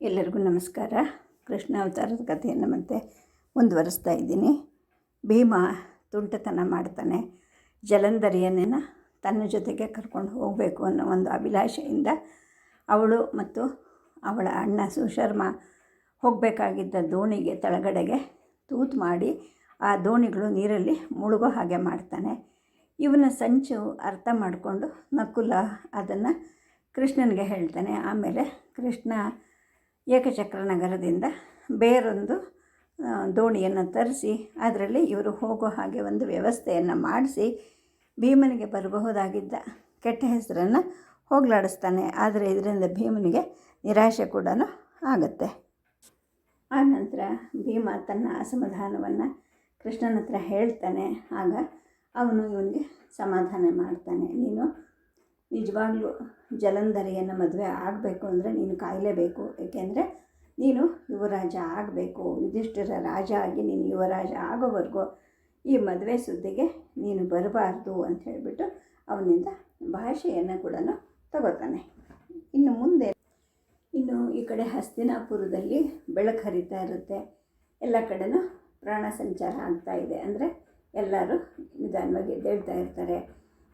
ಎಲ್ಲರಿಗೂ ನಮಸ್ಕಾರ. ಕೃಷ್ಣ ಅವತಾರದ ಕಥೆಯನ್ನು ಮತ್ತೆ ಮುಂದುವರಿಸ್ತಾ ಇದ್ದೀನಿ. ಭೀಮ ತುಂಟತನ ಮಾಡ್ತಾನೆ. ಜಲಂಧರಿಯನ್ನ ತನ್ನ ಜೊತೆಗೆ ಕರ್ಕೊಂಡು ಹೋಗಬೇಕು ಅನ್ನೋ ಒಂದು ಅಭಿಲಾಷೆಯಿಂದ ಅವಳು ಮತ್ತು ಅವಳ ಅಣ್ಣ ಸುಶರ್ಮ ಹೋಗಬೇಕಾಗಿದ್ದ ದೋಣಿಗೆ ತಳಗಡೆಗೆ ತೂತು ಮಾಡಿ ಆ ದೋಣಿಗಳು ನೀರಲ್ಲಿ ಮುಳುಗೋ ಹಾಗೆ ಮಾಡ್ತಾನೆ. ಇವನ ಸಂಚು ಅರ್ಥ ಮಾಡಿಕೊಂಡು ನಕುಲ ಅದನ್ನು ಕೃಷ್ಣನಿಗೆ ಹೇಳ್ತಾನೆ. ಆಮೇಲೆ ಕೃಷ್ಣ ಏಕಚಕ್ರ ನಗರದಿಂದ ಬೇರೊಂದು ದೋಣಿಯನ್ನು ತರಿಸಿ ಅದರಲ್ಲಿ ಇವರು ಹೋಗೋ ಹಾಗೆ ಒಂದು ವ್ಯವಸ್ಥೆಯನ್ನು ಮಾಡಿಸಿ ಭೀಮನಿಗೆ ಬರಬಹುದಾಗಿದ್ದ ಕೆಟ್ಟ ಹೆಸರನ್ನು ಹೋಗಲಾಡಿಸ್ತಾನೆ. ಆದರೆ ಇದರಿಂದ ಭೀಮನಿಗೆ ನಿರಾಶೆ ಕೂಡ ಆಗುತ್ತೆ. ಆ ನಂತರ ಭೀಮ ತನ್ನ ಅಸಮಾಧಾನವನ್ನು ಕೃಷ್ಣನ ಹತ್ರ ಹೇಳ್ತಾನೆ. ಆಗ ಅವನು ಇವನಿಗೆ ಸಮಾಧಾನ ಮಾಡ್ತಾನೆ. ನೀನು ನಿಜವಾಗ್ಲೂ ಜಲಂಧರಿಯನ್ನು ಮದುವೆ ಆಗಬೇಕು ಅಂದರೆ ನೀನು ಕಾಯಲೇಬೇಕು. ಏಕೆಂದರೆ ನೀನು ಯುವರಾಜ ಆಗಬೇಕು. ಯುಧಿಷ್ಠಿರ ರಾಜ ಆಗಿ ನೀನು ಯುವರಾಜ ಆಗೋವರೆಗೂ ಈ ಮದುವೆ ಸುದ್ದಿಗೆ ನೀನು ಬರಬಾರ್ದು ಅಂತ ಹೇಳಿಬಿಟ್ಟು ಅವನಿಂದ ಭಾಷೆಯನ್ನು ಕೂಡ ತಗೋತಾನೆ. ಇನ್ನು ಮುಂದೆ ಇನ್ನು ಈ ಕಡೆ ಹಸ್ತಿನಾಪುರದಲ್ಲಿ ಬೆಳಕು ಹರಿತಾ ಇರುತ್ತೆ. ಎಲ್ಲ ಕಡೆನೂ ಪ್ರಾಣ ಸಂಚಾರ ಆಗ್ತಾ ಇದೆ. ಅಂದರೆ ಎಲ್ಲರೂ ನಿಧಾನವಾಗಿ ಎದ್ದೇಳ್ತಾ ಇರ್ತಾರೆ.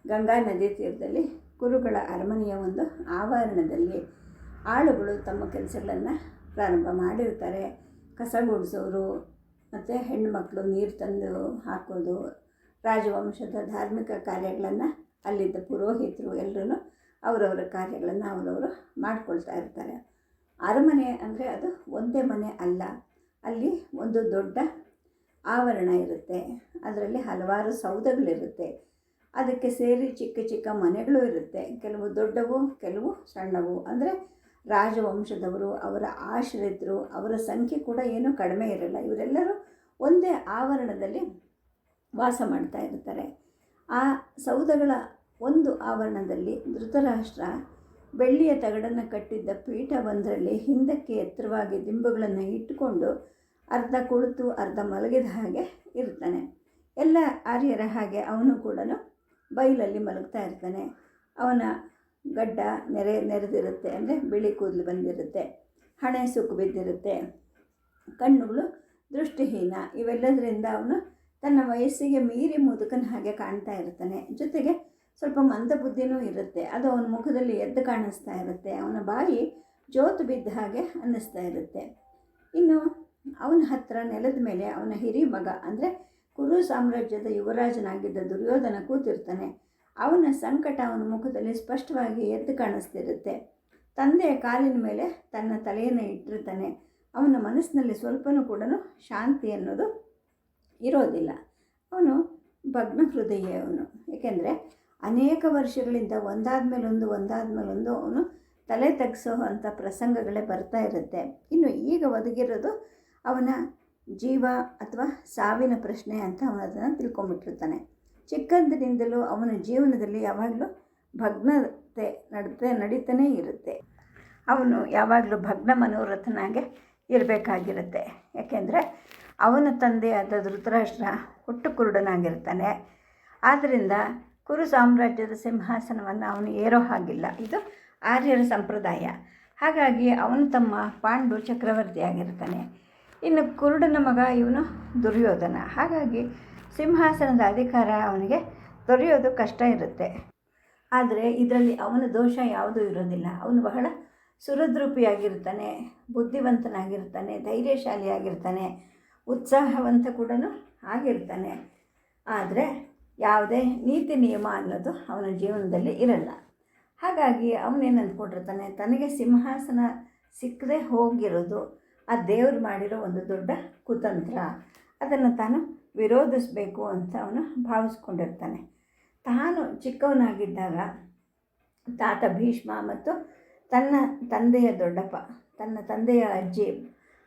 ಗಂಗಾ ನದಿ ತೀರದಲ್ಲಿ ಕುರುಗಳ ಅರಮನೆಯ ಒಂದು ಆವರಣದಲ್ಲಿ ಆಳುಗಳು ತಮ್ಮ ಕೆಲಸಗಳನ್ನು ಪ್ರಾರಂಭ ಮಾಡಿರ್ತಾರೆ. ಕಸ ಗುಡಿಸೋರು, ಮತ್ತು ಹೆಣ್ಣುಮಕ್ಕಳು ನೀರು ತಂದು ಹಾಕೋದು, ರಾಜವಂಶದ ಧಾರ್ಮಿಕ ಕಾರ್ಯಗಳನ್ನು ಅಲ್ಲಿದ್ದ ಪುರೋಹಿತರು ಎಲ್ಲರೂ ಅವರವರ ಕಾರ್ಯಗಳನ್ನು ಅವರವರು ಮಾಡ್ಕೊಳ್ತಾ ಇರ್ತಾರೆ. ಅರಮನೆ ಅಂದರೆ ಅದು ಒಂದೇ ಮನೆ ಅಲ್ಲ, ಅಲ್ಲಿ ಒಂದು ದೊಡ್ಡ ಆವರಣ ಇರುತ್ತೆ. ಅದರಲ್ಲಿ ಹಲವಾರು ಸೌಧಗಳಿರುತ್ತೆ ಅದಕ್ಕೆ ಸೇರಿ ಚಿಕ್ಕ ಚಿಕ್ಕ ಮನೆಗಳು ಇರುತ್ತೆ. ಕೆಲವು ದೊಡ್ಡವು, ಕೆಲವು ಸಣ್ಣವು. ಅಂದರೆ ರಾಜವಂಶದವರು, ಅವರ ಆಶ್ರಿತರು, ಅವರ ಸಂಖ್ಯೆ ಕೂಡ ಏನೂ ಕಡಿಮೆ ಇರಲ್ಲ. ಇವರೆಲ್ಲರೂ ಒಂದೇ ಆವರಣದಲ್ಲಿ ವಾಸ ಮಾಡ್ತಾ ಇರ್ತಾರೆ. ಆ ಸೌಧಗಳ ಒಂದು ಆವರಣದಲ್ಲಿ ಧೃತರಾಷ್ಟ್ರ ಬೆಳ್ಳಿಯ ತಗಡನ್ನು ಕಟ್ಟಿದ್ದ ಪೀಠ ಒಂದರಲ್ಲಿ ಹಿಂದಕ್ಕೆ ಎತ್ತರವಾಗಿ ದಿಂಬುಗಳನ್ನು ಇಟ್ಟುಕೊಂಡು ಅರ್ಧ ಕುಳಿತು ಅರ್ಧ ಮಲಗಿದ ಹಾಗೆ ಇರ್ತಾನೆ ಎಲ್ಲ ಆರ್ಯರ ಹಾಗೆ ಅವನು ಕೂಡ ಬೈಲಲ್ಲಿ ಮಲಗ್ತಾ ಇರ್ತಾನೆ. ಅವನ ಗಡ್ಡ ನೆರೆ, ನೆರೆದಿರುತ್ತೆ ಅಂದರೆ ಬಿಳಿ ಕೂದಲು ಬಂದಿರುತ್ತೆ, ಹಣೆ ಸುಕ್ಕು ಬಿದ್ದಿರುತ್ತೆ. ಕಣ್ಣುಗಳು ದೃಷ್ಟಿಹೀನ. ಇವೆಲ್ಲದರಿಂದ ಅವನು ತನ್ನ ವಯಸ್ಸಿಗೆ ಮೀರಿ ಮುದುಕನ ಹಾಗೆ ಕಾಣ್ತಾ ಇರ್ತಾನೆ. ಜೊತೆಗೆ ಸ್ವಲ್ಪ ಮಂದಬುದ್ಧಿನೂ ಇರುತ್ತೆ. ಅದು ಅವನ ಮುಖದಲ್ಲಿ ಎದ್ದು ಕಾಣಿಸ್ತಾ ಇರುತ್ತೆ. ಅವನ ಬಾಯಿ ಜೋತು ಬಿದ್ದ ಹಾಗೆ ಅನ್ನಿಸ್ತಾ ಇರುತ್ತೆ. ಇನ್ನು ಅವನ ಹತ್ರ ನೆಲದ ಮೇಲೆ ಅವನ ಹಿರಿ ಮಗ ಅಂದರೆ ಕುರು ಸಾಮ್ರಾಜ್ಯದ ಯುವರಾಜನಾಗಿದ್ದ ದುರ್ಯೋಧನ ಕೂತಿರ್ತಾನೆ. ಅವನ ಸಂಕಟ ಅವನ ಮುಖದಲ್ಲಿ ಸ್ಪಷ್ಟವಾಗಿ ಎದ್ದು ಕಾಣಿಸ್ತಿರುತ್ತೆ. ತಂದೆಯ ಕಾಲಿನ ಮೇಲೆ ತನ್ನ ತಲೆಯನ್ನು ಇಟ್ಟಿರ್ತಾನೆ. ಅವನ ಮನಸ್ಸಿನಲ್ಲಿ ಸ್ವಲ್ಪನೂ ಕೂಡ ಶಾಂತಿ ಅನ್ನೋದು ಇರೋದಿಲ್ಲ. ಅವನು ಭಗ್ನ ಹೃದಯ ಅವನು. ಏಕೆಂದರೆ ಅನೇಕ ವರ್ಷಗಳಿಂದ ಒಂದಾದ ಮೇಲೊಂದು ಒಂದಾದ ಮೇಲೊಂದು ಅವನು ತಲೆ ತಗ್ಸೋ ಅಂಥ ಪ್ರಸಂಗಗಳೇ ಬರ್ತಾ ಇರುತ್ತೆ. ಇನ್ನು ಈಗ ಒದಗಿರೋದು ಅವನ ಜೀವ ಅಥವಾ ಸಾವಿನ ಪ್ರಶ್ನೆ ಅಂತ ಅವನು ಅದನ್ನು ತಿಳ್ಕೊಂಬಿಟ್ಟಿರ್ತಾನೆ. ಚಿಕ್ಕಂದಿನಿಂದಲೂ ಅವನ ಜೀವನದಲ್ಲಿ ಯಾವಾಗಲೂ ಭಗ್ನತೆ ನಡತೆ ನಡೀತಾನೇ ಇರುತ್ತೆ. ಅವನು ಯಾವಾಗಲೂ ಭಗ್ನ ಮನೋರಥನಾಗೆ ಇರಬೇಕಾಗಿರುತ್ತೆ. ಯಾಕೆಂದರೆ ಅವನ ತಂದೆಯಾದ ಧೃತರಾಷ್ಟ್ರ ಹುಟ್ಟು ಕುರುಡನಾಗಿರ್ತಾನೆ. ಆದ್ದರಿಂದ ಕುರು ಸಾಮ್ರಾಜ್ಯದ ಸಿಂಹಾಸನವನ್ನು ಅವನು ಏರೋ ಹಾಗಿಲ್ಲ. ಇದು ಆರ್ಯರ ಸಂಪ್ರದಾಯ. ಹಾಗಾಗಿ ಅವನು ತಮ್ಮ ಪಾಂಡು ಚಕ್ರವರ್ತಿಯಾಗಿರ್ತಾನೆ. ಇನ್ನು ಕುರುಡನ ಮಗ ಇವನು ದುರ್ಯೋಧನ. ಹಾಗಾಗಿ ಸಿಂಹಾಸನದ ಅಧಿಕಾರ ಅವನಿಗೆ ದೊರೆಯೋದು ಕಷ್ಟ ಇರುತ್ತೆ. ಆದರೆ ಇದರಲ್ಲಿ ಅವನ ದೋಷ ಯಾವುದೂ ಇರೋದಿಲ್ಲ. ಅವನು ಬಹಳ ಸುರದ್ರೂಪಿಯಾಗಿರ್ತಾನೆ ಬುದ್ಧಿವಂತನಾಗಿರ್ತಾನೆ, ಧೈರ್ಯಶಾಲಿಯಾಗಿರ್ತಾನೆ, ಉತ್ಸಾಹವಂತ ಕೂಡ ಆಗಿರ್ತಾನೆ. ಆದರೆ ಯಾವುದೇ ನೀತಿ ನಿಯಮ ಅನ್ನೋದು ಅವನ ಜೀವನದಲ್ಲಿ ಇರಲ್ಲ. ಹಾಗಾಗಿ ಅವನೇನು ಅಂದ್ಕೊಂಡಿರ್ತಾನೆ ತನಗೆ ಸಿಂಹಾಸನ ಸಿಕ್ಕದೆ ಹೋಗಿರೋದು ಆ ದೇವ್ರು ಮಾಡಿರೋ ಒಂದು ದೊಡ್ಡ ಕುತಂತ್ರ. ಅದನ್ನು ತಾನು ವಿರೋಧಿಸಬೇಕು ಅಂತ ಅವನು ಭಾವಿಸ್ಕೊಂಡಿರ್ತಾನೆ. ತಾನು ಚಿಕ್ಕವನಾಗಿದ್ದಾಗ ತಾತ ಭೀಷ್ಮ ಮತ್ತು ತನ್ನ ತಂದೆಯ ದೊಡ್ಡಪ್ಪ, ತನ್ನ ತಂದೆಯ ಅಜ್ಜಿ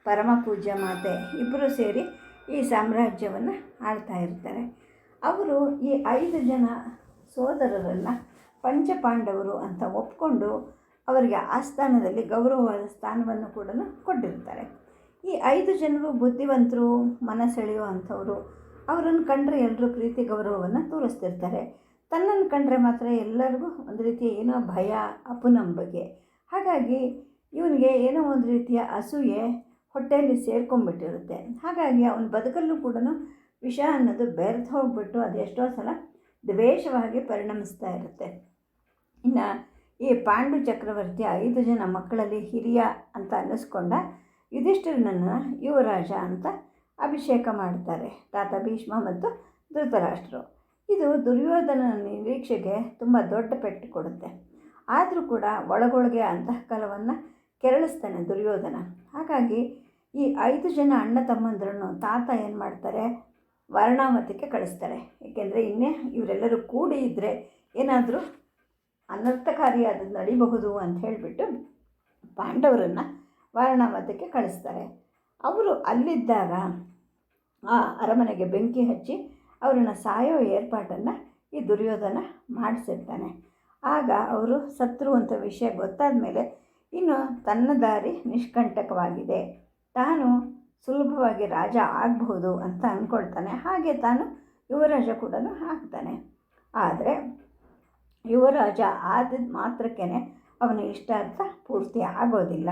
ಪರಮ ಪೂಜ್ಯ ಮಾತೆ ಇಬ್ಬರು ಸೇರಿ ಈ ಸಾಮ್ರಾಜ್ಯವನ್ನು ಆಳ್ತಾ ಇರ್ತಾರೆ. ಅವರು ಈ ಐದು ಜನ ಸೋದರರನ್ನು ಪಂಚಪಾಂಡವರು ಅಂತ ಒಪ್ಕೊಂಡು ಅವರಿಗೆ ಆ ಸ್ಥಾನದಲ್ಲಿ ಗೌರವವಾದ ಸ್ಥಾನವನ್ನು ಕೂಡ ಕೊಟ್ಟಿರ್ತಾರೆ. ಈ ಐದು ಜನರು ಬುದ್ಧಿವಂತರು ಅಂಥವರು ಅವರನ್ನು ಕಂಡರೆ ಎಲ್ಲರೂ ಪ್ರೀತಿ, ಗೌರವವನ್ನು ತೋರಿಸ್ತಿರ್ತಾರೆ. ತನ್ನನ್ನು ಕಂಡರೆ ಮಾತ್ರ ಎಲ್ಲರಿಗೂ ಒಂದು ರೀತಿಯ ಏನೋ ಭಯ, ಅಪನಂಬಿಕೆ. ಹಾಗಾಗಿ ಇವನಿಗೆ ಏನೋ ಒಂದು ರೀತಿಯ ಅಸೂಯೆ ಹೊಟ್ಟೆಯಲ್ಲಿ ಸೇರ್ಕೊಂಡ್ಬಿಟ್ಟಿರುತ್ತೆ. ಹಾಗಾಗಿ ಅವನ ಬದುಕಲ್ಲೂ ಕೂಡ ವಿಷ ಅನ್ನೋದು ಬೆರೆತು ಹೋಗ್ಬಿಟ್ಟು ಅದು ಸಲ ದ್ವೇಷವಾಗಿ ಪರಿಣಮಿಸ್ತಾ ಇರುತ್ತೆ. ಇನ್ನು ಈ ಪಾಂಡು ಚಕ್ರವರ್ತಿ ಐದು ಜನ ಮಕ್ಕಳಲ್ಲಿ ಹಿರಿಯ ಅಂತ ಅನ್ನಿಸ್ಕೊಂಡ ಯುಧಿಷ್ಠಿರನನ್ನು ಯುವರಾಜ ಅಂತ ಅಭಿಷೇಕ ಮಾಡ್ತಾರೆ. ತಾತ ಭೀಷ್ಮ ಮತ್ತು ಧೃತರಾಷ್ಟ್ರರು ಇದು ದುರ್ಯೋಧನ ನಿರೀಕ್ಷೆಗೆ ತುಂಬ ದೊಡ್ಡ ಪೆಟ್ಟು ಕೊಡುತ್ತೆ. ಆದರೂ ಕೂಡ ಒಳಗೊಳಗೆ ಅಂತಃಕಲವನ್ನು ಕೆರಳಿಸ್ತಾನೆ ದುರ್ಯೋಧನ. ಹಾಗಾಗಿ ಈ ಐದು ಜನ ಅಣ್ಣ ತಮ್ಮಂದ್ರನ್ನು ತಾತ ಏನು ಮಾಡ್ತಾರೆ? ವರ್ಣಾವತಿಗೆ ಕಳಿಸ್ತಾರೆ. ಏಕೆಂದರೆ ಇನ್ನೇ ಇವರೆಲ್ಲರೂ ಕೂಡಿ ಇದ್ದರೆ ಏನಾದರೂ ಅನರ್ಥಕಾರಿಯಾದದ್ದು ನಡಿಬಹುದು ಅಂತ ಹೇಳಿಬಿಟ್ಟು ಪಾಂಡವರನ್ನು ವಾರಣಾವತಕ್ಕೆ ಕಳಿಸ್ತಾರೆ. ಅವರು ಅಲ್ಲಿದ್ದಾಗ ಆ ಅರಮನೆಗೆ ಬೆಂಕಿ ಹಚ್ಚಿ ಅವರನ್ನು ಸಾಯೋ ಏರ್ಪಾಟನ್ನು ಈ ದುರ್ಯೋಧನ ಮಾಡಿಸಿರ್ತಾನೆ. ಆಗ ಅವರು ಸತ್ರು ಅಂತ ವಿಷಯ ಗೊತ್ತಾದ ಮೇಲೆ ಇನ್ನು ತನ್ನ ದಾರಿ ನಿಷ್ಕಂಟಕವಾಗಿದೆ. ತಾನು ಸುಲಭವಾಗಿ ರಾಜ ಆಗಬಹುದು ಅಂತ ಅಂದ್ಕೊಳ್ತಾನೆ ಹಾಗೆ ತಾನು ಯುವರಾಜ ಕೂಡ ಆಗ್ತಾನೆ. ಆದರೆ ಯುವರಾಜ ಆದ ಮಾತ್ರಕ್ಕೇ ಅವನ ಇಷ್ಟಾರ್ಥ ಪೂರ್ತಿ ಆಗೋದಿಲ್ಲ.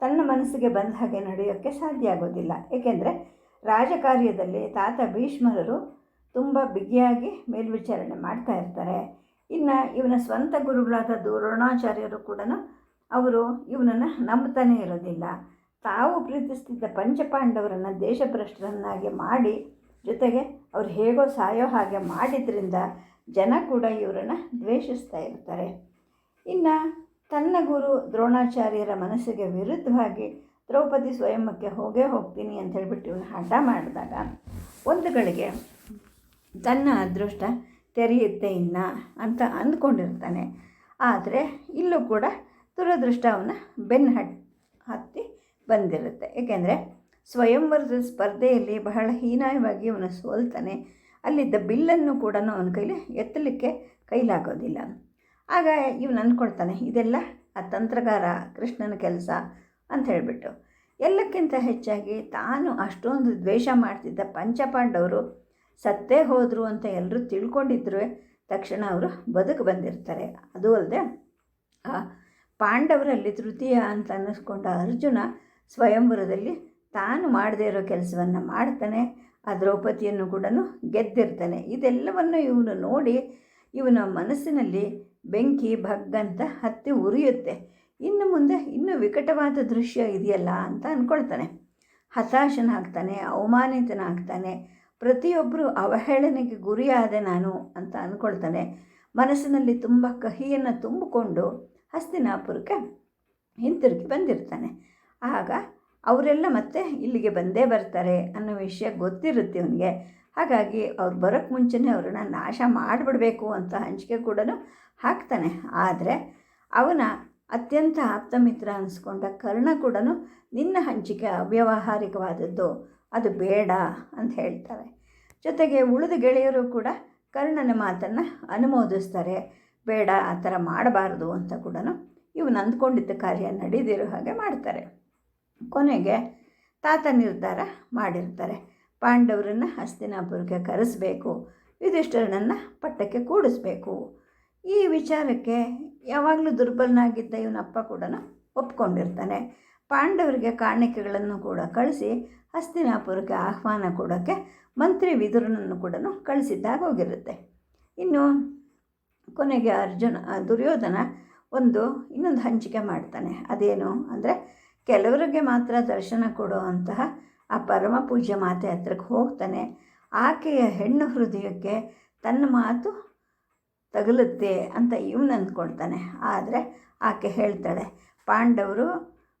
ತನ್ನ ಮನಸ್ಸಿಗೆ ಬಂದ ಹಾಗೆ ನಡೆಯೋಕ್ಕೆ ಸಾಧ್ಯ ಆಗೋದಿಲ್ಲ. ಏಕೆಂದರೆ ರಾಜಕಾರ್ಯದಲ್ಲಿ ತಾತ ಭೀಷ್ಮರರು ತುಂಬ ಬಿಗಿಯಾಗಿ ಮೇಲ್ವಿಚಾರಣೆ ಮಾಡ್ತಾ ಇರ್ತಾರೆ. ಇನ್ನು ಇವನ ಸ್ವಂತ ಗುರುಗಳಾದ ದ್ರೋಣಾಚಾರ್ಯರು ಕೂಡ ಅವರು ಇವನನ್ನು ನಂಬ್ತಾನೇ ಇರೋದಿಲ್ಲ. ತಾವು ಪ್ರೀತಿಸ್ತಿದ್ದ ಪಂಚಪಾಂಡವರನ್ನು ದೇಶಭ್ರಷ್ಟರನ್ನಾಗಿ ಮಾಡಿ ಜೊತೆಗೆ ಅವ್ರು ಹೇಗೋ ಸಾಯೋ ಹಾಗೆ ಮಾಡಿದ್ರಿಂದ ಜನ ಕೂಡ ಇವರನ್ನು ದ್ವೇಷಿಸ್ತಾ ಇರ್ತಾರೆ. ಇನ್ನು ತನ್ನ ಗುರು ದ್ರೋಣಾಚಾರ್ಯರ ಮನಸ್ಸಿಗೆ ವಿರುದ್ಧವಾಗಿ ದ್ರೌಪದಿ ಸ್ವಯಂಕ್ಕೆ ಹೋಗೇ ಹೋಗ್ತೀನಿ ಅಂತ ಹೇಳ್ಬಿಟ್ಟು ಇವನು ಹಠ ಮಾಡಿದಾಗ ಒಂದು ಗಳಿಗೆ ತನ್ನ ಅದೃಷ್ಟ ತೆರೆಯುತ್ತೆ ಇನ್ನ ಅಂತ ಅಂದ್ಕೊಂಡಿರ್ತಾನೆ. ಆದರೆ ಇಲ್ಲೂ ಕೂಡ ದುರದೃಷ್ಟ ಅವನ ಬೆನ್ನು ಹಟ್ ಹತ್ತಿ ಬಂದಿರುತ್ತೆ. ಏಕೆಂದರೆ ಸ್ವಯಂವರದ ಸ್ಪರ್ಧೆಯಲ್ಲಿ ಬಹಳ ಹೀನಾಯವಾಗಿ ಅವನು ಸೋಲ್ತಾನೆ. ಅಲ್ಲಿದ್ದ ಬಿಲ್ಲನ್ನು ಕೂಡ ಅವನ ಕೈಲಿ ಎತ್ತಲಿಕ್ಕೆ ಕೈಲಾಗೋದಿಲ್ಲ. ಆಗ ಇವನು ಅಂದ್ಕೊಳ್ತಾನೆ, ಇದೆಲ್ಲ ಆ ತಂತ್ರಗಾರ ಕೃಷ್ಣನ ಕೆಲಸ ಅಂತ ಹೇಳಿಬಿಟ್ಟು. ಎಲ್ಲಕ್ಕಿಂತ ಹೆಚ್ಚಾಗಿ ತಾನು ಅಷ್ಟೊಂದು ದ್ವೇಷ ಮಾಡ್ತಿದ್ದ ಪಂಚಪಾಂಡವರು ಸತ್ತೇ ಹೋದರು ಅಂತ ಎಲ್ಲರೂ ತಿಳ್ಕೊಂಡಿದ್ರು. ತಕ್ಷಣ ಅವರು ಬದುಕು ಬಂದಿರ್ತಾರೆ. ಅದು ಅಲ್ಲದೆ, ಆ ಪಾಂಡವರಲ್ಲಿ ತೃತೀಯ ಅಂತ ಅನ್ನಿಸ್ಕೊಂಡ ಅರ್ಜುನ ಸ್ವಯಂವರದಲ್ಲಿ ತಾನು ಮಾಡದೇ ಇರೋ ಕೆಲಸವನ್ನು ಮಾಡ್ತಾನೆ. ಆ ದ್ರೌಪದಿಯನ್ನು ಕೂಡ ಗೆದ್ದಿರ್ತಾನೆ. ಇದೆಲ್ಲವನ್ನು ಇವನು ನೋಡಿ ಇವನ ಮನಸ್ಸಿನಲ್ಲಿ ಬೆಂಕಿ ಭಗ್ಗಂತ ಹತ್ತಿ ಉರಿಯುತ್ತೆ. ಇನ್ನು ಮುಂದೆ ಇನ್ನೂ ವಿಕಟವಾದ ದೃಶ್ಯ ಇದೆಯಲ್ಲ ಅಂತ ಅಂದ್ಕೊಳ್ತಾನೆ ಹತಾಶನಾಗ್ತಾನೆ, ಅವಮಾನಿತನಾಗ್ತಾನೆ ಪ್ರತಿಯೊಬ್ಬರು ಅವಹೇಳನೆಗೆ ಗುರಿಯಾದೆ ನಾನು ಅಂತ ಅಂದ್ಕೊಳ್ತಾನೆ ಮನಸ್ಸಿನಲ್ಲಿ ತುಂಬ ಕಹಿಯನ್ನು ತುಂಬಿಕೊಂಡು ಹಸ್ತಿನಾಪುರಕ್ಕೆ ಹಿಂತಿರುಗಿ ಬಂದಿರ್ತಾನೆ. ಆಗ ಅವರೆಲ್ಲ ಮತ್ತೆ ಇಲ್ಲಿಗೆ ಬಂದೇ ಬರ್ತಾರೆ ಅನ್ನೋ ವಿಷಯ ಗೊತ್ತಿರುತ್ತೆ ಅವನಿಗೆ. ಹಾಗಾಗಿ ಅವ್ರು ಬರೋಕ್ಕೆ ಮುಂಚೆನೇ ಅವ್ರನ್ನ ನಾಶ ಮಾಡಿಬಿಡಬೇಕು ಅಂತ ಹಂಚಿಕೆ ಕೂಡ ಹಾಕ್ತಾನೆ. ಆದರೆ ಅವನ ಅತ್ಯಂತ ಆಪ್ತಮಿತ್ರ ಅನಿಸ್ಕೊಂಡ ಕರ್ಣ ಕೂಡ ನಿನ್ನ ಹಂಚಿಕೆ ಅವ್ಯವಹಾರಿಕವಾದದ್ದು. ಅದು ಬೇಡ ಅಂತ ಹೇಳ್ತಾರೆ. ಜೊತೆಗೆ ಉಳಿದ ಗೆಳೆಯರು ಕೂಡ ಕರ್ಣನ ಮಾತನ್ನು ಅನುಮೋದಿಸ್ತಾರೆ. ಬೇಡ, ಆ ಥರ ಮಾಡಬಾರ್ದು ಅಂತ ಕೂಡ ಇವನು ಅಂದ್ಕೊಂಡಿದ್ದ ಕಾರ್ಯ ನಡೀದಿರೋ ಹಾಗೆ ಮಾಡ್ತಾರೆ. ಕೊನೆಗೆ ತಾತ ನಿರ್ಧಾರ ಮಾಡಿರ್ತಾರೆ. ಪಾಂಡವರನ್ನು ಹಸ್ತಿನಾಪುರಕ್ಕೆ ಕರೆಸಬೇಕು, ಯುಧಿಷ್ಠರನನ್ನು ಪಟ್ಟಕ್ಕೆ ಕೂಡಿಸ್ಬೇಕು. ಈ ವಿಚಾರಕ್ಕೆ ಯಾವಾಗಲೂ ದುರ್ಬಲನಾಗಿದ್ದ ಇವನಪ್ಪ ಕೂಡ ಒಪ್ಕೊಂಡಿರ್ತಾನೆ. ಪಾಂಡವರಿಗೆ ಕಾಣಿಕೆಗಳನ್ನು ಕೂಡ ಕಳಿಸಿ ಹಸ್ತಿನಾಪುರಕ್ಕೆ ಆಹ್ವಾನ ಕೊಡೋಕ್ಕೆ ಮಂತ್ರಿ ವಿದುರನನ್ನು ಕೂಡ ಕಳಿಸಿದ್ದಾಗ ಹೋಗಿರುತ್ತೆ. ಇನ್ನು ಕೊನೆಗೆ ಅರ್ಜುನ, ದುರ್ಯೋಧನ ಒಂದು ಇನ್ನೊಂದು ಹಂಚಿಕೆ ಮಾಡ್ತಾನೆ. ಅದೇನು ಅಂದರೆ ಕೆಲವರಿಗೆ ಮಾತ್ರ ದರ್ಶನ ಕೊಡುವಂತಹ ಆ ಪರಮ ಪೂಜ್ಯ ಮಾತೆ ಹತ್ರಕ್ಕೆ ಹೋಗ್ತಾನೆ. ಆಕೆಯ ಹೆಣ್ಣು ಹೃದಯಕ್ಕೆ ತನ್ನ ಮಾತು ತಗಲುತ್ತೆ ಅಂತ ಇವನು ಅಂದ್ಕೊಳ್ತಾನೆ. ಆದರೆ ಆಕೆ ಹೇಳ್ತಾಳೆ, ಪಾಂಡವರು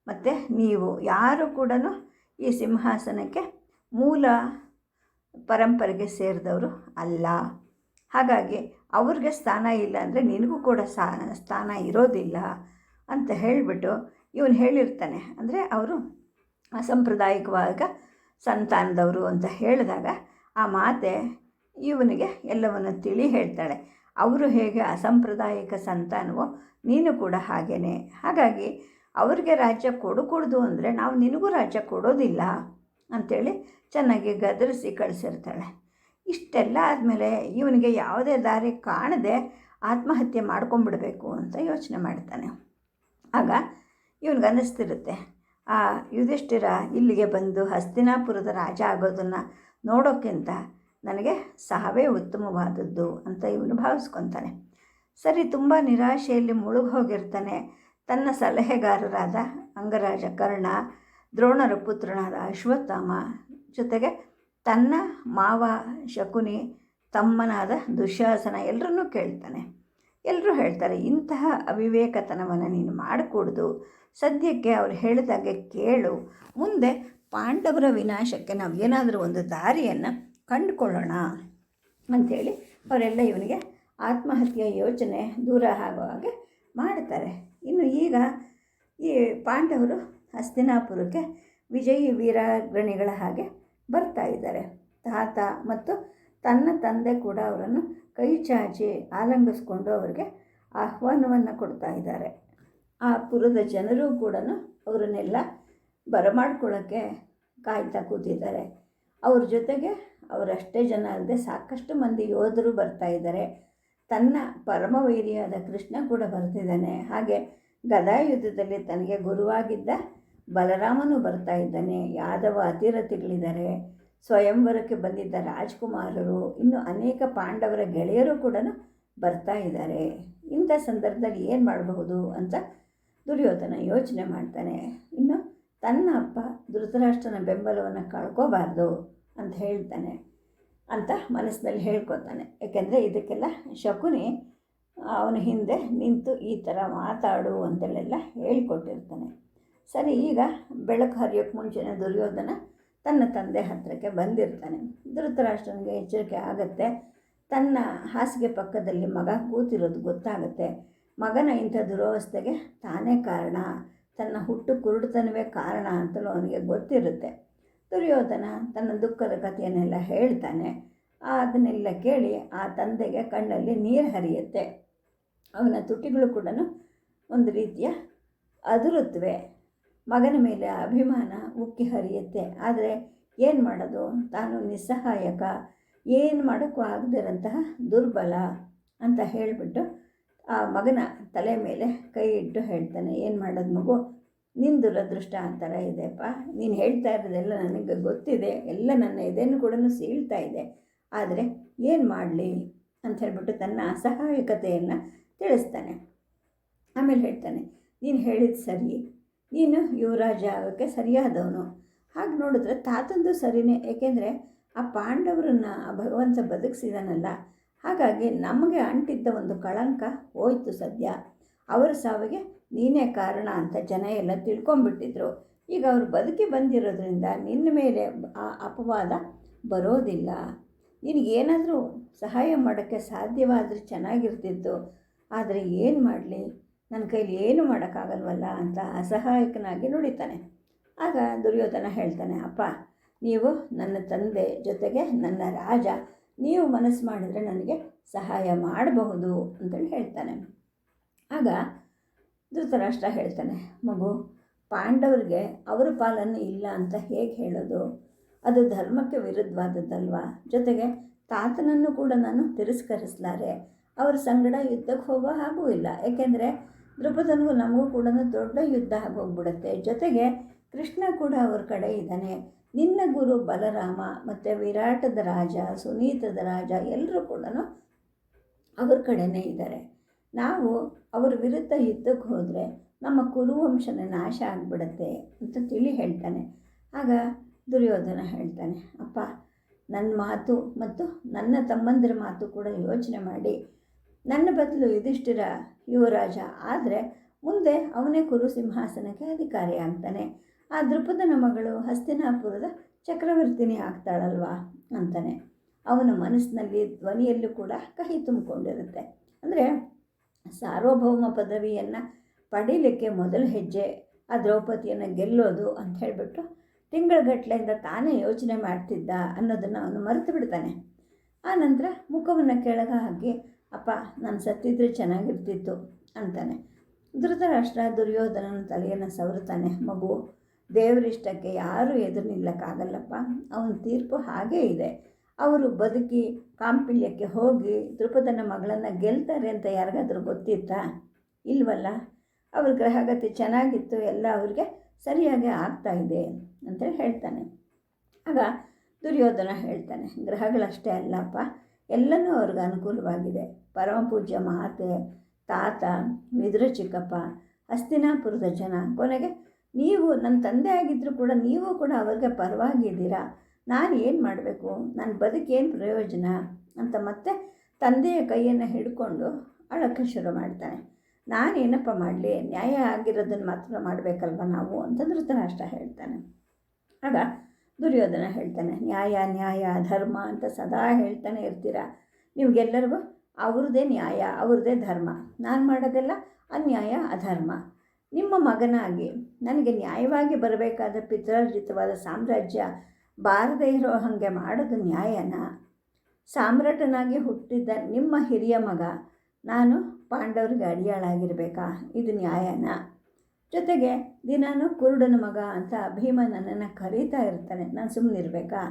ಮತ್ತು ನೀವು ಯಾರು ಕೂಡ ಈ ಸಿಂಹಾಸನಕ್ಕೆ ಮೂಲ ಪರಂಪರೆಗೆ ಸೇರಿದವರು ಅಲ್ಲ. ಹಾಗಾಗಿ ಅವ್ರಿಗೆ ಸ್ಥಾನ ಇಲ್ಲ ಅಂದರೆ ನಿನಗೂ ಕೂಡ ಸ್ಥಾನ ಇರೋದಿಲ್ಲ ಅಂತ ಹೇಳಿಬಿಟ್ಟು ಇವನು ಹೇಳಿರ್ತಾನೆ. ಅಂದರೆ ಅವರು ಅಸಾಂಪ್ರದಾಯಿಕವಾಗ ಸಂತಾನದವರು ಅಂತ ಹೇಳಿದಾಗ ಆ ಮಾತೆ ಇವನಿಗೆ ಎಲ್ಲವನ್ನು ತಿಳಿ ಹೇಳ್ತಾಳೆ. ಅವರು ಹೇಗೆ ಅಸಾಂಪ್ರದಾಯಿಕ ಸಂತಾನವೋ ನೀನು ಕೂಡ ಹಾಗೇನೆ. ಹಾಗಾಗಿ ಅವ್ರಿಗೆ ರಾಜ್ಯ ಕೊಡಕೂಡ್ದು ಅಂದರೆ ನಾವು ನಿನಗೂ ರಾಜ್ಯ ಕೊಡೋದಿಲ್ಲ ಅಂಥೇಳಿ ಚೆನ್ನಾಗಿ ಗದರಿಸಿ ಕಳಿಸಿರ್ತಾಳೆ. ಇಷ್ಟೆಲ್ಲ ಆದಮೇಲೆ ಇವನಿಗೆ ಯಾವುದೇ ದಾರಿ ಕಾಣದೆ ಆತ್ಮಹತ್ಯೆ ಮಾಡ್ಕೊಂಬಿಡಬೇಕು ಅಂತ ಯೋಚನೆ ಮಾಡ್ತಾನೆ. ಆಗ ಇವನಿಗೆ ಅನ್ನಿಸ್ತಿರುತ್ತೆ. ಆ ಯುಧಿಷ್ಠಿರ ಇಲ್ಲಿಗೆ ಬಂದು ಹಸ್ತಿನಾಪುರದ ರಾಜ ಆಗೋದನ್ನು ನೋಡೋಕ್ಕಿಂತ ನನಗೆ ಸಹವೇ ಉತ್ತಮವಾದದ್ದು ಅಂತ ಇವನು ಭಾವಿಸ್ಕೊತಾನೆ. ಸರಿ, ತುಂಬ ನಿರಾಶೆಯಲ್ಲಿ ಮುಳುಗಿ ಹೋಗಿರ್ತಾನೆ ತನ್ನ ಸಲಹೆಗಾರರಾದ ಅಂಗರಾಜ ಕರ್ಣ, ದ್ರೋಣರ ಪುತ್ರನಾದ ಅಶ್ವತ್ಥಾಮ ಜೊತೆಗೆ ತನ್ನ ಮಾವ ಶಕುನಿ, ತಮ್ಮನಾದ ದುಶ್ಯಾಸನ ಎಲ್ಲರನ್ನೂ ಕೇಳ್ತಾನೆ. ಎಲ್ಲರೂ ಹೇಳ್ತಾರೆ, ಇಂತಹ ಅವಿವೇಕತನವನ್ನು ನೀನು ಮಾಡಿಕೊಡ್ದು, ಸದ್ಯಕ್ಕೆ ಅವ್ರು ಹೇಳಿದಾಗೆ ಕೇಳು. ಮುಂದೆ ಪಾಂಡವರ ವಿನಾಶಕ್ಕೆ ನಾವು ಏನಾದರೂ ಒಂದು ದಾರಿಯನ್ನು ಕಂಡುಕೊಳ್ಳೋಣ ಅಂಥೇಳಿ ಅವರೆಲ್ಲ ಇವನಿಗೆ ಆತ್ಮಹತ್ಯೆ ಯೋಚನೆ ದೂರ ಆಗೋ ಹಾಗೆ ಮಾಡ್ತಾರೆ. ಇನ್ನು ಈಗ ಈ ಪಾಂಡವರು ಹಸ್ತಿನಾಪುರಕ್ಕೆ ವಿಜಯಿ ವೀರಾಗ್ರಣಿಗಳ ಹಾಗೆ ಬರ್ತಾ ಇದ್ದಾರೆ. ತಾತ ಮತ್ತು ತನ್ನ ತಂದೆ ಕೂಡ ಅವರನ್ನು ಕೈ ಚಾಚಿ ಆಲಂಗಿಸ್ಕೊಂಡು ಅವರಿಗೆ ಆಹ್ವಾನವನ್ನು ಕೊಡ್ತಾ ಇದ್ದಾರೆ. ಆ ಪುರದ ಜನರು ಕೂಡ ಅವರನ್ನೆಲ್ಲ ಬರಮಾಡ್ಕೊಳ್ಳೋಕ್ಕೆ ಕಾಯ್ತಾ ಕೂತಿದ್ದಾರೆ. ಅವ್ರ ಜೊತೆಗೆ ಅವರಷ್ಟೇ ಜನ ಅಲ್ಲದೆ ಸಾಕಷ್ಟು ಮಂದಿ ಯೋಧರು ಬರ್ತಾ ಇದ್ದಾರೆ. ತನ್ನ ಪರಮವೈರಿಯಾದ ಕೃಷ್ಣ ಕೂಡ ಬರ್ತಿದ್ದಾನೆ. ಹಾಗೆ ಗದಾಯುದ್ಧದಲ್ಲಿ ತನಗೆ ಗುರುವಾಗಿದ್ದ ಬಲರಾಮನು ಬರ್ತಾ ಇದ್ದಾನೆ. ಯಾದವ ಅತಿರಥಿಗಳಿದ್ದಾರೆ. ಸ್ವಯಂವರಕ್ಕೆ ಬಂದಿದ್ದ ರಾಜ್ಕುಮಾರರು ಇನ್ನು ಅನೇಕ ಪಾಂಡವರ ಗೆಳೆಯರು ಕೂಡ ಬರ್ತಾ ಇದ್ದಾರೆ. ಇಂಥ ಸಂದರ್ಭದಲ್ಲಿ ಏನು ಮಾಡಬಹುದು ಅಂತ ದುರ್ಯೋಧನ ಯೋಚನೆ ಮಾಡ್ತಾನೆ. ಇನ್ನು ತನ್ನ ಅಪ್ಪ ಧೃತರಾಷ್ಟ್ರನ ಬೆಂಬಲವನ್ನು ಕಳ್ಕೋಬಾರ್ದು ಅಂತ ಹೇಳ್ತಾನೆ ಅಂತ ಮನಸ್ಸಿನಲ್ಲಿ ಹೇಳ್ಕೊತಾನೆ. ಯಾಕೆಂದರೆ ಇದಕ್ಕೆಲ್ಲ ಶಕುನಿ ಅವನ ಹಿಂದೆ ನಿಂತು ಈ ಥರ ಮಾತಾಡು ಅಂತೇಳೆಲ್ಲ ಹೇಳ್ಕೊಟ್ಟಿರ್ತಾನೆ. ಸರಿ, ಈಗ ಬೆಳಕು ಹರಿಯೋಕ್ಕೆ ಮುಂಚೆನೇ ದುರ್ಯೋಧನ ತನ್ನ ತಂದೆ ಹತ್ತಿರಕ್ಕೆ ಬಂದಿರ್ತಾನೆ. ಧೃತರಾಷ್ಟ್ರನಿಗೆ ಎಚ್ಚರಿಕೆ ಆಗುತ್ತೆ. ತನ್ನ ಹಾಸಿಗೆ ಪಕ್ಕದಲ್ಲಿ ಮಗ ಕೂತಿರೋದು ಗೊತ್ತಾಗುತ್ತೆ. ಮಗನ ಇಂಥ ದುರವಸ್ಥೆಗೆ ತಾನೇ ಕಾರಣ. ತನ್ನ ಹುಟ್ಟು ಕುರುಡುತನವೇ ಕಾರಣ ಅಂತಲೂ ಅವನಿಗೆ ಗೊತ್ತಿರುತ್ತೆ. ದುರ್ಯೋಧನ ತನ್ನ ದುಃಖದ ಕಥೆಯನ್ನೆಲ್ಲ ಹೇಳ್ತಾನೆ. ಅದನ್ನೆಲ್ಲ ಕೇಳಿ ಆ ತಂದೆಗೆ ಕಣ್ಣಲ್ಲಿ ನೀರು ಹರಿಯುತ್ತೆ. ಅವನ ತುಟಿಗಳು ಕೂಡ ಒಂದು ರೀತಿಯ ಅದುರುತ್ತವೆ ಮಗನ ಮೇಲೆ ಅಭಿಮಾನ ಉಕ್ಕಿ ಹರಿಯುತ್ತೆ. ಆದರೆ ಏನು ಮಾಡೋದು? ತಾನು ನಿಸ್ಸಹಾಯಕ. ಏನು ಮಾಡೋಕ್ಕೂ ಆಗದಿರಂತಹ ದುರ್ಬಲ ಅಂತ ಹೇಳಿಬಿಟ್ಟು ಆ ಮಗನ ತಲೆ ಮೇಲೆ ಕೈ ಇಟ್ಟು ಹೇಳ್ತಾನೆ, ಏನು ಮಾಡೋದು ಮಗು? ನಿನ್ನ ದುರದೃಷ್ಟ ಆ ಥರ ಇದೆಯಪ್ಪ ನೀನು ಹೇಳ್ತಾ ಇರೋದೆಲ್ಲ ನನಗೆ ಗೊತ್ತಿದೆ. ಎಲ್ಲ ನನ್ನ ಇದನ್ನು ಕೂಡ ಸೀಳ್ತಾ ಇದೆ. ಆದರೆ ಏನು ಮಾಡಲಿ? ಅಂತ ಹೇಳಿಬಿಟ್ಟು ತನ್ನ ಅಸಹಾಯಕತೆಯನ್ನು ತಿಳಿಸ್ತಾನೆ. ಆಮೇಲೆ ಹೇಳ್ತಾನೆ, ನೀನು ಹೇಳಿದ ಸರಿ. ನೀನು ಯುವರಾಜ ಆಗೋಕ್ಕೆ ಸರಿಯಾದವನು. ಹಾಗೆ ನೋಡಿದ್ರೆ ತಾತಂದು ಸರಿಯೇ ಏಕೆಂದರೆ ಆ ಪಾಂಡವರನ್ನು ಆ ಭಗವಂತ ಬದುಕಿಸಿದಾನಲ್ಲ. ಹಾಗಾಗಿ ನಮಗೆ ಅಂಟಿದ್ದ ಒಂದು ಕಳಂಕ ಹೋಯ್ತು ಸದ್ಯ. ಅವರ ಸಾವಿಗೆ ನೀನೇ ಕಾರಣ ಅಂತ ಜನ ಎಲ್ಲ ತಿಳ್ಕೊಂಡ್ಬಿಟ್ಟಿದ್ರು. ಈಗ ಅವರು ಬದುಕಿ ಬಂದಿರೋದ್ರಿಂದ ನಿನ್ನ ಮೇಲೆ ಆ ಅಪವಾದ ಬರೋದಿಲ್ಲ. ನಿನಗೇನಾದರೂ ಸಹಾಯ ಮಾಡೋಕ್ಕೆ ಸಾಧ್ಯವಾದರೆ ಚೆನ್ನಾಗಿರ್ತಿತ್ತು. ಆದರೆ ಏನು ಮಾಡಲಿ? ನನ್ನ ಕೈಲಿ ಏನು ಮಾಡೋಕ್ಕಾಗಲ್ವಲ್ಲ ಅಂತ ಅಸಹಾಯಕನಾಗಿ ನುಡಿತಾನೆ. ಆಗ ದುರ್ಯೋಧನ ಹೇಳ್ತಾನೆ, ಅಪ್ಪ, ನೀವು ನನ್ನ ತಂದೆ ಜೊತೆಗೆ ನನ್ನ ರಾಜ, ನೀವು ಮನಸ್ಸು ಮಾಡಿದರೆ ನನಗೆ ಸಹಾಯ ಮಾಡಬಹುದು ಅಂತೇಳಿ ಹೇಳ್ತಾನೆ. ಆಗ ಧೃತರಾಷ್ಟ್ರ ಹೇಳ್ತಾನೆ, ಮಗು, ಪಾಂಡವರಿಗೆ ಅವರ ಪಾಲನ್ನು ಇಲ್ಲ ಅಂತ ಹೇಗೆ ಹೇಳೋದು? ಅದು ಧರ್ಮಕ್ಕೆ ವಿರುದ್ಧವಾದದ್ದಲ್ವಾ? ಜೊತೆಗೆ ತಾತನನ್ನು ಕೂಡ ನಾನು ತಿರಸ್ಕರಿಸಲಾರೆ. ಅವರ ಸಂಗಡ ಯುದ್ಧಕ್ಕೆ ಹೋಗೋ ಹಾಗೂ ಇಲ್ಲ. ಏಕೆಂದರೆ ದ್ರುಪದನಿಗೂ ನಮಗೂ ಕೂಡ ದೊಡ್ಡ ಯುದ್ಧ ಆಗೋಗ್ಬಿಡುತ್ತೆ. ಜೊತೆಗೆ ಕೃಷ್ಣ ಕೂಡ ಅವ್ರ ಕಡೆ ಇದ್ದಾನೆ. ನಿನ್ನ ಗುರು ಬಲರಾಮ ಮತ್ತು ವಿರಾಟದ ರಾಜ, ಸುನೀತದ ರಾಜ ಎಲ್ಲರೂ ಕೂಡ ಅವ್ರ ಕಡೆನೇ ಇದ್ದಾರೆ. ನಾವು ಅವ್ರ ವಿರುದ್ಧ ಯುದ್ಧಕ್ಕೆ ಹೋದರೆ ನಮ್ಮ ಕುರುವಂಶನ ನಾಶ ಆಗಿಬಿಡತ್ತೆ ಅಂತ ತಿಳಿ ಹೇಳ್ತಾನೆ. ಆಗ ದುರ್ಯೋಧನ ಹೇಳ್ತಾನೆ, ಅಪ್ಪ ನನ್ನ ಮಾತು ಮತ್ತು ನನ್ನ ತಮ್ಮಂದಿರ ಮಾತು ಕೂಡ ಯೋಚನೆ ಮಾಡಿ. ನನ್ನ ಬದಲು ಯುಧಿಷ್ಠಿರ ಯುವರಾಜ. ಆದರೆ ಮುಂದೆ ಅವನೇ ಕುರು ಸಿಂಹಾಸನಕ್ಕೆ ಅಧಿಕಾರಿ ಆಗ್ತಾನೆ. ಆ ದೃಪದನ ಮಗಳು ಹಸ್ತಿನಾಪುರದ ಚಕ್ರವರ್ತಿನಿ ಆಗ್ತಾಳಲ್ವಾ? ಅಂತಾನೆ. ಅವನ ಮನಸ್ಸಿನಲ್ಲಿ ಧ್ವನಿಯಲ್ಲೂ ಕೂಡ ಕಹಿ ತುಂಬಿಕೊಂಡಿರುತ್ತೆ. ಅಂದರೆ ಸಾರ್ವಭೌಮ ಪದವಿಯನ್ನು ಪಡೀಲಿಕ್ಕೆ ಮೊದಲ ಹೆಜ್ಜೆ, ಆ ದ್ರೌಪದಿಯನ್ನು ಗೆಲ್ಲೋದು ಅಂತ ಹೇಳಿಬಿಟ್ಟು ತಿಂಗಳಗಟ್ಟಲೆಯಿಂದ ತಾನೇ ಯೋಚನೆ ಮಾಡ್ತಿದ್ದ ಅನ್ನೋದನ್ನು ಅವನು ಮರೆತು ಬಿಡ್ತಾನೆ. ಆ ನಂತರ ಮುಖವನ್ನು ಕೆಳಗೆ ಹಾಕಿ ಅಪ್ಪ, ನಾನು ಸತ್ತಿದ್ರೆ ಚೆನ್ನಾಗಿರ್ತಿತ್ತು ಅಂತಾನೆ. ಧೃತರಾಷ್ಟ್ರ ದುರ್ಯೋಧನನ ತಲೆಯನ್ನು ಸವರುತ್ತಾನೆ. ಮಗು ದೇವರಿಷ್ಟಕ್ಕೆ ಯಾರೂ ಎದುರು ನಿಲ್ಲಕ್ಕಾಗಲ್ಲಪ್ಪ. ಅವನ ತೀರ್ಪು ಹಾಗೇ ಇದೆ. ಅವರು ಬದುಕಿ ಕಾಂಪಿಲ್ಯಕ್ಕೆ ಹೋಗಿ ದೃಪದನ ಮಗಳನ್ನು ಗೆಲ್ತಾರೆ ಅಂತ ಯಾರಿಗಾದ್ರೂ ಗೊತ್ತಿತ್ತಾ? ಇಲ್ವಲ್ಲ? ಅವ್ರ ಗ್ರಹಗತಿ ಚೆನ್ನಾಗಿತ್ತು, ಎಲ್ಲ ಅವ್ರಿಗೆ ಸರಿಯಾಗಿ ಆಗ್ತಾ ಇದೆ ಅಂತೇಳಿ ಹೇಳ್ತಾನೆ. ಆಗ ದುರ್ಯೋಧನ ಹೇಳ್ತಾನೆ, ಗ್ರಹಗಳಷ್ಟೇ ಅಲ್ಲಪ್ಪ. ಎಲ್ಲನೂ ಅವ್ರಿಗೆ ಅನುಕೂಲವಾಗಿದೆ. ಪರಮಪೂಜ್ಯ ಮಾತೆ, ತಾತ ಮಿದ್ರ ಚಿಕ್ಕಪ್ಪ, ಹಸ್ತಿನಾಪುರದ ಜನ, ಕೊನೆಗೆ ನೀವು, ನನ್ನ ತಂದೆ ಆಗಿದ್ದರೂ ಕೂಡ ನೀವು ಕೂಡ ಅವ್ರಿಗೆ ಪರವಾಗಿದ್ದೀರಾ? ನಾನು ಏನು ಮಾಡಬೇಕು? ನನ್ನ ಬದುಕೇನು ಪ್ರಯೋಜನ? ಅಂತ ಮತ್ತೆ ತಂದೆಯ ಕೈಯನ್ನು ಹಿಡ್ಕೊಂಡು ಅಳಕ್ಕೆ ಶುರು ಮಾಡ್ತಾನೆ. ನಾನೇನಪ್ಪ ಮಾಡಲಿ? ನ್ಯಾಯ ಆಗಿರೋದನ್ನು ಮಾತ್ರ ಮಾಡಬೇಕಲ್ವ ನಾವು? ಅಂತ ಧೃತರಾಷ್ಟ್ರ ಹೇಳ್ತಾನೆ. ಆಗ ದುರ್ಯೋಧನ ಹೇಳ್ತಾನೆ, ನ್ಯಾಯ ನ್ಯಾಯ, ಧರ್ಮ ಅಂತ ಸದಾ ಹೇಳ್ತಾನೆ ಇರ್ತೀರ. ನಿಮಗೆಲ್ಲರಿಗೂ ಅವ್ರದ್ದೇ ನ್ಯಾಯ, ಅವ್ರದ್ದೇ ಧರ್ಮ. ನಾನು ಮಾಡೋದೆಲ್ಲ ಅನ್ಯಾಯ, ಅಧರ್ಮ. ನಿಮ್ಮ ಮಗನಾಗಿ ನನಗೆ ನ್ಯಾಯವಾಗಿ ಬರಬೇಕಾದ ಪಿತ್ರಾರ್ಜಿತವಾದ ಸಾಮ್ರಾಜ್ಯ ಬಾರದೇ ಇರೋ ಹಾಗೆ ಮಾಡೋದು ನ್ಯಾಯನ? ಸಾಮ್ರಾಟನಾಗಿ ಹುಟ್ಟಿದ್ದ ನಿಮ್ಮ ಹಿರಿಯ ಮಗ, ನಾನು ಪಾಂಡವ್ರಿಗೆ ಅಡಿಯಾಳಾಗಿರಬೇಕಾ? ಇದು ನ್ಯಾಯನ? ಜೊತೆಗೆ ದಿನಾನು ಕುರುಡನ ಮಗ ಅಂತ ಭೀಮ ನನ್ನನ್ನು ಕರೀತಾ ಇರ್ತಾನೆ. ನಾನು ಸುಮ್ಮನಿರ್ಬೇಕಾ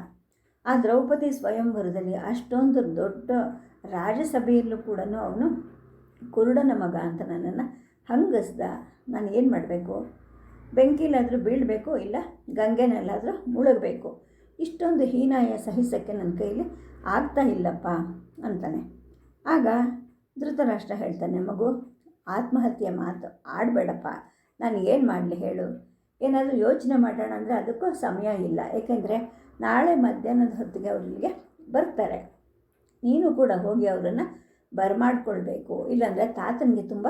ಆ ದ್ರೌಪದಿ ಸ್ವಯಂವರದಲ್ಲಿ ಅಷ್ಟೊಂದು ದೊಡ್ಡ ರಾಜಸಭೆಯಲ್ಲೂ ಕೂಡ ಅವನು ಕುರುಡನ ಮಗ ಅಂತ ನನ್ನನ್ನು ಹಂಗಸ್ದ. ನಾನು ಏನು ಮಾಡಬೇಕು? ಬೆಂಕಿಲಾದರೂ ಬೀಳಬೇಕು ಇಲ್ಲ ಗಂಗೆನಲ್ಲಾದರೂ ಮುಳುಗಬೇಕು. ಇಷ್ಟೊಂದು ಹೀನಾಯ ಸಹಿಸೋಕ್ಕೆ ನನ್ನ ಕೈಯಲ್ಲಿ ಆಗ್ತಾ ಇಲ್ಲಪ್ಪ ಅಂತಾನೆ. ಆಗ ಧೃತರಾಷ್ಟ್ರ ಹೇಳ್ತಾನೆ, ಮಗು, ಆತ್ಮಹತ್ಯೆ ಮಾತು ಆಡಬೇಡಪ್ಪ. ನಾನು ಏನು ಮಾಡಲಿ ಹೇಳು. ಏನಾದರೂ ಯೋಚನೆ ಮಾಡೋಣ ಅಂದರೆ ಅದಕ್ಕೂ ಸಮಯ ಇಲ್ಲ. ಏಕೆಂದರೆ ನಾಳೆ ಮಧ್ಯಾಹ್ನದ ಹೊತ್ತಿಗೆ ಅವರಿಗೆ ಬರ್ತಾರೆ. ನೀನು ಕೂಡ ಹೋಗಿ ಅವರನ್ನು ಬರಮಾಡ್ಕೊಳ್ಬೇಕು. ಇಲ್ಲಾಂದರೆ ತಾತನಿಗೆ ತುಂಬ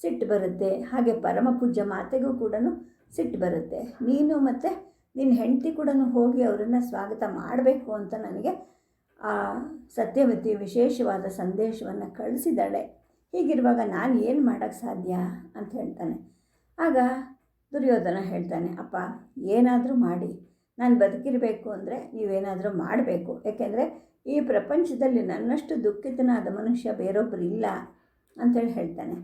ಸಿಟ್ಟು ಬರುತ್ತೆ. ಹಾಗೆ ಪರಮ ಪೂಜ್ಯ ಮಾತೆಗೂ ಕೂಡ ಸಿಟ್ಟು ಬರುತ್ತೆ. ನೀನು ಮತ್ತು ನಿನ್ನ ಹೆಂಡತಿ ಕೂಡ ಹೋಗಿ ಅವರನ್ನು ಸ್ವಾಗತ ಮಾಡಬೇಕು ಅಂತ ನನಗೆ ಆ ಸತ್ಯವತಿ ವಿಶೇಷವಾದ ಸಂದೇಶವನ್ನು ಕಳಿಸಿದ್ದಾಳೆ. ಹೀಗಿರುವಾಗ ನಾನು ಏನು ಮಾಡೋಕ್ಕೆ ಸಾಧ್ಯ? ಅಂತ ಹೇಳ್ತಾನೆ. ಆಗ ದುರ್ಯೋಧನ ಹೇಳ್ತಾನೆ, ಅಪ್ಪ, ಏನಾದರೂ ಮಾಡಿ. ನಾನು ಬದುಕಿರಬೇಕು ಅಂದರೆ ನೀವೇನಾದರೂ ಮಾಡಬೇಕು. ಏಕೆಂದರೆ ಈ ಪ್ರಪಂಚದಲ್ಲಿ ನನ್ನಷ್ಟು ದುಃಖಿತನಾದ ಮನುಷ್ಯ ಬೇರೊಬ್ಬರು ಇಲ್ಲ ಅಂತೇಳಿ ಹೇಳ್ತಾನೆ.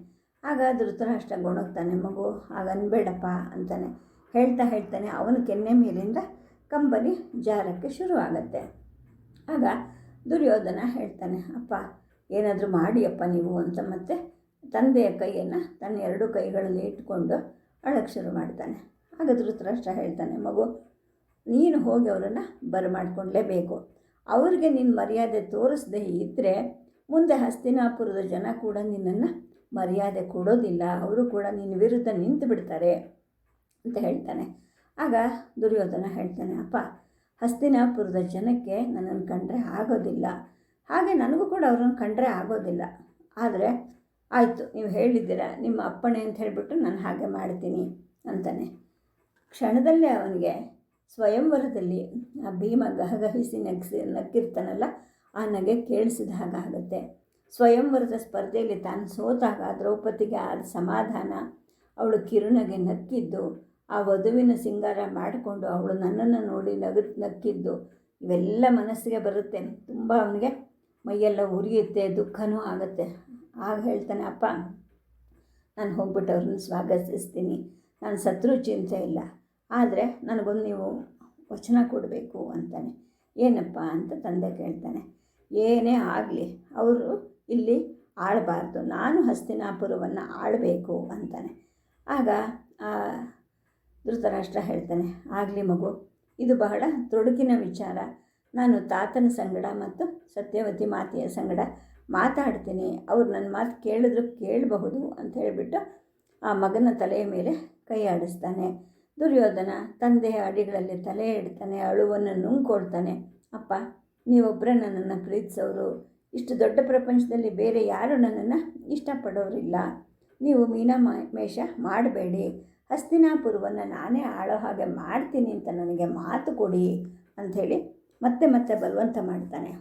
ಆಗ ಧೃತರಾಷ್ಟ್ರ ಗೊಣಗ್ತಾನೆ ಮಗು ಹಾಗನ್ಬೇಡಪ್ಪ ಅಂತಾನೆ. ಹೇಳ್ತಾ ಹೇಳ್ತಾನೆ, ಅವನ ಕೆನ್ನೆ ಮೇಲಿಂದ ಕಂಬನಿ ಜಾರಕ್ಕೆ ಶುರು ಆಗತ್ತೆ ಆಗ ದುರ್ಯೋಧನ ಹೇಳ್ತಾನೆ, ಅಪ್ಪ, ಏನಾದರೂ ಮಾಡಿಯಪ್ಪ ನೀವು ಅಂತ ಮತ್ತೆ ತಂದೆಯ ಕೈಯನ್ನು ತನ್ನ ಎರಡು ಕೈಗಳಲ್ಲಿ ಇಟ್ಕೊಂಡು ಅಳಕ್ಕೆ ಶುರು ಮಾಡ್ತಾನೆ ಆಗ ಧೃತರಾಷ್ಟ್ರ ಹೇಳ್ತಾನೆ, ಮಗು, ನೀನು ಹೋಗಿ ಅವರನ್ನು ಬರಮಾಡ್ಕೊಳ್ಲೇಬೇಕು ಅವ್ರಿಗೆ ನಿನ್ನ ಮರ್ಯಾದೆ ತೋರಿಸದೇ ಇದ್ದರೆ ಮುಂದೆ ಹಸ್ತಿನಾಪುರದ ಜನ ಕೂಡ ನಿನ್ನನ್ನು ಮರ್ಯಾದೆ ಕೊಡೋದಿಲ್ಲ. ಅವರು ಕೂಡ ನಿನ್ನ ವಿರುದ್ಧ ನಿಂತು ಬಿಡ್ತಾರೆ ಅಂತ ಹೇಳ್ತಾನೆ. ಆಗ ದುರ್ಯೋಧನ ಹೇಳ್ತಾನೆ, ಅಪ್ಪ, ಹಸ್ತಿನಾಪುರದ ಜನಕ್ಕೆ ನನ್ನನ್ನು ಕಂಡ್ರೆ ಆಗೋದಿಲ್ಲ. ಹಾಗೆ ನನಗೂ ಕೂಡ ಅವ್ರನ್ನ ಕಂಡ್ರೆ ಆಗೋದಿಲ್ಲ. ಆದರೆ ಆಯಿತು, ನೀವು ಹೇಳಿದ್ದೀರ, ನಿಮ್ಮ ಅಪ್ಪಣೆ ಅಂತ ಹೇಳಿಬಿಟ್ಟು ನಾನು ಹಾಗೆ ಮಾಡ್ತೀನಿ ಅಂತಾನೆ. ಕ್ಷಣದಲ್ಲೇ ಅವನಿಗೆ ಸ್ವಯಂವರದಲ್ಲಿ ಆ ಭೀಮ ಗಹಗಹಿಸಿ ನಗಿಸಿ, ನಕ್ಕಿರ್ತಾನಲ್ಲ, ಆ ನಗೆ ಕೇಳಿಸಿದ ಹಾಗಾಗುತ್ತೆ ಸ್ವಯಂವರದ ಸ್ಪರ್ಧೆಯಲ್ಲಿ ತಾನು ಸೋತಾಗ ದ್ರೌಪದಿಗೆ ಆದ ಸಮಾಧಾನ, ಅವಳು ಕಿರುನಗೆ ನಕ್ಕಿದ್ದು, ಆ ವಧುವಿನ ಸಿಂಗಾರ ಮಾಡಿಕೊಂಡು ಅವಳು ನನ್ನನ್ನು ನೋಡಿ ನಗು, ನಕ್ಕಿದ್ದು, ಇವೆಲ್ಲ ಮನಸ್ಸಿಗೆ ಬರುತ್ತೆ. ತುಂಬ ಅವನಿಗೆ ಮೈಯೆಲ್ಲ ಉರಿಯುತ್ತೆ, ದುಃಖನೂ ಆಗುತ್ತೆ. ಆಗ ಹೇಳ್ತಾನೆ, ಅಪ್ಪ, ನಾನು ಹೋಗ್ಬಿಟ್ಟು ಅವ್ರನ್ನ ಸ್ವಾಗತಿಸ್ತೀನಿ. ನಾನು ಸತ್ರು ಚಿಂತೆ ಇಲ್ಲ. ಆದರೆ ನನಗೊಂದು ನೀವು ವಚನ ಕೊಡಬೇಕು, ಅಂತಾನೆ. ಏನಪ್ಪ? ಅಂತ ತಂದೆ ಕೇಳ್ತಾನೆ. ಏನೇ ಆಗಲಿ, ಅವರು ಇಲ್ಲಿ ಆಳಬಾರ್ದು. ನಾನು ಹಸ್ತಿನಾಪುರವನ್ನು ಆಳಬೇಕು, ಅಂತಾನೆ. ಆಗ ಧೃತರಾಷ್ಟ್ರ ಹೇಳ್ತಾನೆ, ಆಗಲಿ ಮಗು, ಇದು ಬಹಳ ತೊಡಕಿನ ವಿಚಾರ. ನಾನು ತಾತನ ಸಂಗಡ ಮತ್ತು ಸತ್ಯವತಿ ಮಾತೆಯ ಸಂಗಡ ಮಾತಾಡ್ತೀನಿ, ಅವ್ರು ನನ್ನ ಮಾತು ಕೇಳಿದ್ರು ಕೇಳಬಹುದು ಅಂತ ಹೇಳಿಬಿಟ್ಟು ಆ ಮಗನ ತಲೆಯ ಮೇಲೆ ಕೈ ಆಡಿಸ್ತಾನೆ. ದುರ್ಯೋಧನ ತಂದೆಯ ಅಡಿಗಳಲ್ಲಿ ತಲೆ ಇಡ್ತಾನೆ ಅಳುವನ್ನು ನುಂಗ್ಕೊಳ್ತಾನೆ. ಅಪ್ಪ ನೀವೊಬ್ಬರೇ ನನ್ನನ್ನು ಪ್ರೀತಿಸೋರು. ಇಷ್ಟು ದೊಡ್ಡ ಪ್ರಪಂಚದಲ್ಲಿ ಬೇರೆ ಯಾರು ನನ್ನನ್ನು ಇಷ್ಟಪಡೋರಿಲ್ಲ. ನೀವು ಮೀನ ಮೇಷ ಮಾಡಬೇಡಿ. ಹಸ್ತಿನಾಪುರವನ್ನು ನಾನೇ ಆಳೋ ಹಾಗೆ ಮಾಡ್ತೀನಿ ಅಂತ ನನಗೆ ಮಾತು ಕೊಡಿ, ಅಂಥೇಳಿ ಮತ್ತೆ ಮತ್ತೆ ಬಲವಂತ ಮಾಡ್ತಾನೆ.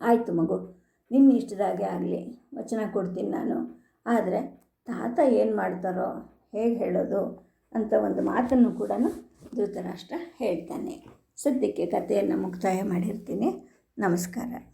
ಆಯಿತು ಮಗು. ನಿನ್ನ ಇಷ್ಟದಾಗೆ ಆಗಲಿ, ವಚನ ಕೊಡ್ತೀನಿ ನಾನು. ಆದರೆ ತಾತ ಏನು ಮಾಡ್ತಾರೋ, ಹೇಗೆ ಹೇಳೋದು ಅಂತ ಒಂದು ಮಾತನ್ನು ಕೂಡ ಧೃತರಾಷ್ಟ್ರ ಹೇಳ್ತಾನೆ. ಸದ್ಯಕ್ಕೆ ಕಥೆಯನ್ನು ಮುಕ್ತಾಯ ಮಾಡಿರ್ತೀನಿ. ನಮಸ್ಕಾರ.